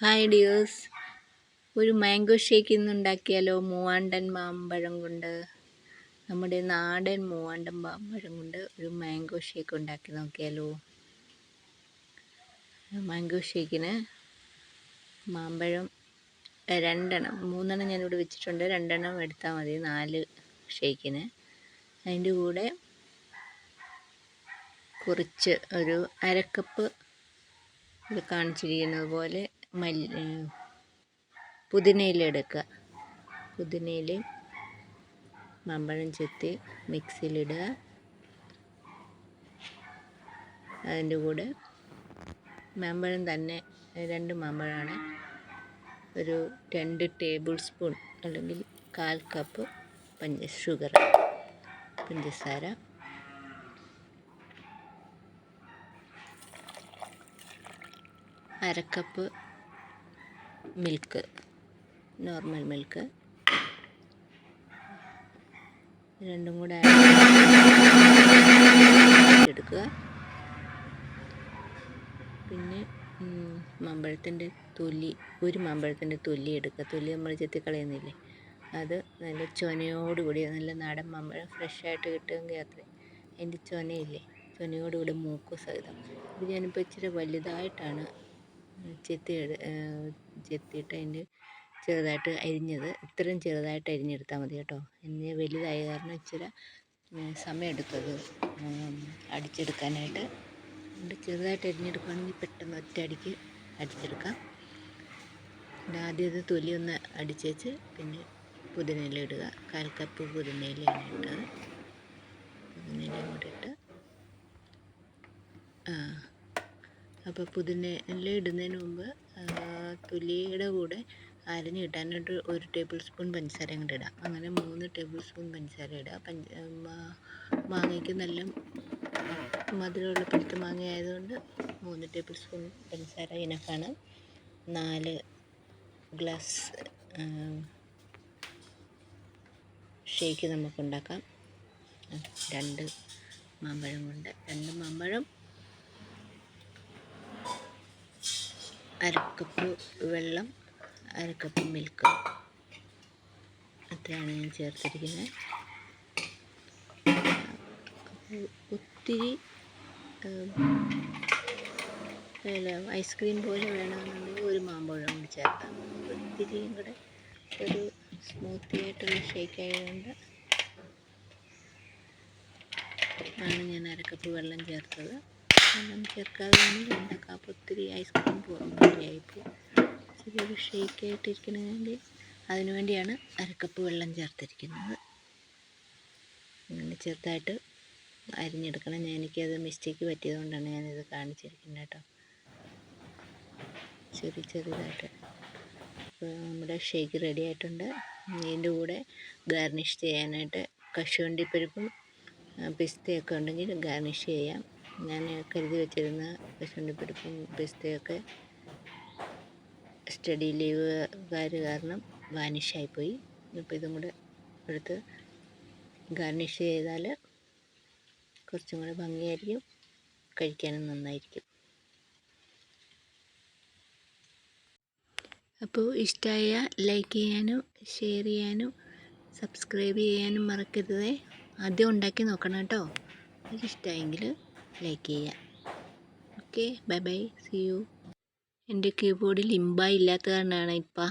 Hi dears ഒരു mango shake ഇന്ന് ഉണ്ടാക്കിയാലോ? മൂവാണ്ടൻ മാമ്പഴം കൊണ്ട്. നമ്മുടെ നാടൻ മൂവാണ്ടൻ മാമ്പഴം കൊണ്ട് ഒരു മാംഗോ ഷേക്ക് ഉണ്ടാക്കി നോക്കിയാലോ? മാംഗോ ഷേക്കിന് മാമ്പഴം രണ്ടെണ്ണം മൂന്നെണ്ണം ഞാനിവിടെ വെച്ചിട്ടുണ്ട്. രണ്ടെണ്ണം എടുത്താൽ മതി നാല് ഷേക്കിന് അതിന്റെ കൂടെ കുറച്ച് ഒരു അരക്കപ്പ് ഇത് കാണിച്ചിരിക്കുന്നത് പോലെ മല്ലി പുതിനയില എടുക്കുക പുതിനയിലയും മമ്പഴം ചെത്തി മിക്സിയിലിടുക. അതിന്റെ കൂടെ മമ്പഴം തന്നെ രണ്ട് മമ്പഴമാണ്. ഒരു രണ്ട് ടേബിൾ സ്പൂൺ അല്ലെങ്കിൽ കാൽ കപ്പ് പഞ്ച ഷുഗർ പഞ്ചസാര. അരക്കപ്പ് മിൽക്ക്. Normal milk. രണ്ടും കൂടെ എടുക്കുക. പിന്നെ മമ്പഴത്തിന്റെ തൊലി ഒരു മമ്പഴത്തിന്റെ തൊലി എടുക്കുക. തൊലി നമ്മൾ ചെത്തിക്കളയുന്നില്ലേ അത് നല്ല ചൊനയോടുകൂടി നല്ല നാടൻ മമ്പഴം ഫ്രഷായിട്ട് കിട്ടുമെങ്കിൽ അത്ര. അതിന്റെ ചൊനയില്ലേ? ചൊനയോടുകൂടി മൂക്കു സഹിതം. ഇത് ഞാനിപ്പോൾ ഇച്ചിരി വലുതായിട്ടാണ് ചെത്തി ചെത്തിയിട്ട് അതിന്റെ ചെറുതായിട്ട് അരിഞ്ഞത് ഇത്രയും ചെറുതായിട്ട് അരിഞ്ഞെടുത്താൽ മതി കേട്ടോ. ഇനി വലുതായ കാരണം ഇച്ചിരി സമയമെടുത്തത് അടിച്ചെടുക്കാനായിട്ട്. അതുകൊണ്ട് ചെറുതായിട്ട് അരിഞ്ഞെടുക്കുകയാണെങ്കിൽ പെട്ടെന്ന് ഒറ്റ അടിക്ക് അടിച്ചെടുക്കാം. ആദ്യം ഇത് തൊലി ഒന്ന് അടിച്ചേച്ച് പിന്നെ പുതിനയില ഇടുക. കാൽ കപ്പ് പുതിനയിലയാണ് ഇട്ടത്. പുതിനയില കൂടെ ഇട്ട് അപ്പോൾ പുതിനയില ഇടുന്നതിന് മുമ്പ് തൊലിയുടെ കൂടെ അരിഞ്ഞ് കിട്ടാനായിട്ട് ഒരു ടേബിൾ സ്പൂൺ പഞ്ചസാര അങ്ങോട്ട് ഇടാം. അങ്ങനെ മൂന്ന് ടേബിൾ സ്പൂൺ പഞ്ചസാര ഇടുക പഞ്ച മാങ്ങയ്ക്ക് നല്ല മധുരമുള്ള പഴുത്ത മാങ്ങ ആയതുകൊണ്ട് മൂന്ന് ടേബിൾ സ്പൂൺ പഞ്ചസാര ഇനക്കാണ് നാല് ഗ്ലാസ് ഷേക്ക് നമുക്കുണ്ടാക്കാം രണ്ട് മാമ്പഴം കൊണ്ട്. രണ്ട് മാമ്പഴം അരക്കപ്പ് വെള്ളം അരക്കപ്പ് മിൽക്ക് അത്രയാണ് ഞാൻ ചേർത്തിരിക്കുന്നത്. ഒത്തിരി ഐസ്ക്രീം പോലെ വേണമെന്നുണ്ടെങ്കിൽ ഒരു മാമ്പഴം കൂടി ചേർക്കാം. ഒത്തിരിയും കൂടെ ഒരു സ്മൂത്തി ആയിട്ടുള്ള ഷേക്ക് ആയതുകൊണ്ട് ആണ് ഞാൻ അരക്കപ്പ് വെള്ളം ചേർത്തത്. വെള്ളം ചേർക്കാതെ ഉണ്ടാക്കാം അപ്പോൾ ഒത്തിരി ഐസ്ക്രീം പോലെയായിപ്പോൾ ചെറിയൊരു ഷേക്കായിട്ടിരിക്കണമെങ്കിൽ അതിനു വേണ്ടിയാണ് അരക്കപ്പ് വെള്ളം ചേർത്തിരിക്കുന്നത്. അങ്ങനെ ചെറുതായിട്ട് അരിഞ്ഞെടുക്കണം. ഞാൻ എനിക്കത് മിസ്റ്റേക്ക് പറ്റിയതുകൊണ്ടാണ് ഞാനിത് കാണിച്ചിരിക്കുന്നത് കേട്ടോ. ചെറിയ ചെറുതായിട്ട് അപ്പോൾ നമ്മുടെ ഷേക്ക് റെഡി ആയിട്ടുണ്ട്. ഇതിന്റെ കൂടെ ഗാർണിഷ് ചെയ്യാനായിട്ട് കശുവണ്ടിപ്പരിപ്പും പിസ്തയൊക്കെ ഉണ്ടെങ്കിൽ ഗാർണിഷ് ചെയ്യാം. ഞാൻ കരുതി വെച്ചിരുന്ന കശുവണ്ടിപ്പരിപ്പും പിസ്തയൊക്കെ സ്റ്റഡി ലീവുകാർ കാരണം വാനിഷായിപ്പോയി. ഇപ്പോൾ ഇതും കൂടെ എടുത്ത് ഗാർണിഷ് ചെയ്താൽ കുറച്ചും കൂടെ ഭംഗിയായിരിക്കും കഴിക്കാനും നന്നായിരിക്കും. അപ്പോൾ ഇഷ്ടമായ ലൈക്ക് ചെയ്യാനും ഷെയർ ചെയ്യാനും സബ്സ്ക്രൈബ് ചെയ്യാനും മറക്കരുതേ. ആദ്യം ഉണ്ടാക്കി നോക്കണം കേട്ടോ. ഇഷ്ടമായെങ്കിൽ ലൈക്ക് ചെയ്യുക okay bye bye see you എന്റെ കീബോർഡിൽ ഇമ്പ ഇല്ലാത്ത കാരണമാണ് ഇപ്പം.